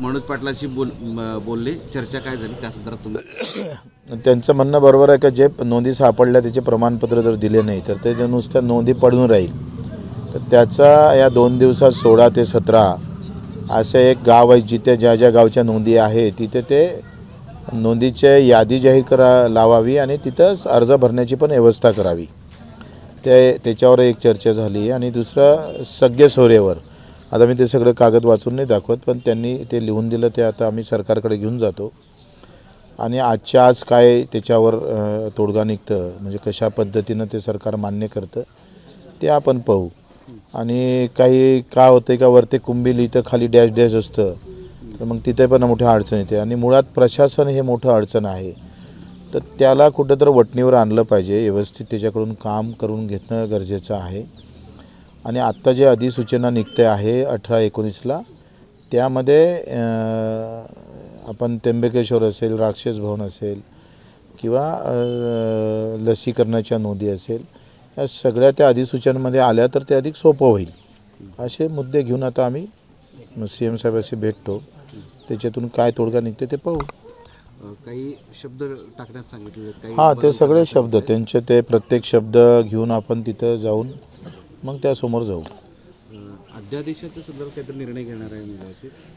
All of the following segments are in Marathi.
मनोज पाटलाशी बोल बोलले. चर्चा काय झाली? त्या संदर्भात तुम्ही त्यांचं म्हणणं बरोबर आहे का? जे नोंदी सापडल्या त्याचे प्रमाणपत्र जर दिले नाही तर ते नुसत्या नोंदी पडून राहील. तर त्याचा या दोन दिवसात सोळा ते सतरा असं एक गाव आहे जिथे ज्या ज्या गावच्या नोंदी आहे तिथे ते नोंदीचे यादी जाहीर करा लावावी आणि तिथंच अर्ज भरण्याची पण व्यवस्था करावी. ते त्याच्यावर एक चर्चा झाली आणि दुसरं सगळे सोरेवर आता मी ते सगळं कागद वाचून नाही दाखवत पण त्यांनी ते लिहून दिलं ते आता आम्ही सरकारकडे घेऊन जातो. आणि आजच्या आज काय त्याच्यावर तोडगा निघतं म्हणजे कशा पद्धतीनं ते सरकार मान्य करतं ते आपण पाहू. आणि काही का होतं का वरती कुंभी लिहितं खाली डॅश डॅश असतं तर मग तिथे पण मोठ्या अडचण येते. आणि मुळात प्रशासन हे मोठं अडचण आहे. तर त्याला कुठंतरी वटणीवर आणलं पाहिजे व्यवस्थित त्याच्याकडून काम करून घेणं गरजेचं आहे. आणि आत्ता जे अधिसूचना निघते आहे अठरा एकोणीसला त्यामध्ये आपण त्र्यंबकेश्वर असेल राक्षस भवन असेल किंवा लसीकरणाच्या नोंदी असेल या सगळ्या त्या अधिसूचनेमध्ये आल्या तर ते अधिक सोपं होईल. असे मुद्दे घेऊन आता आम्ही सी एम साहेबाशी भेटतो. त्याच्यातून काय तोडगा निघते ते पाहू. काही शब्द टाकण्यास सांगितले हां ते सगळे शब्द त्यांचे ते प्रत्येक शब्द घेऊन आपण तिथं जाऊन मग त्यासमोर जाऊ. अध्यादेशाच्या संदर्भात काहीतरी निर्णय घेणार आहे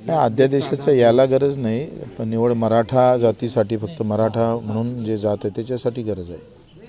नाही अध्यादेशाचं याला गरज नाही पण निवड मराठा जातीसाठी फक्त मराठा म्हणून जे जात आहे त्याच्यासाठी गरज आहे.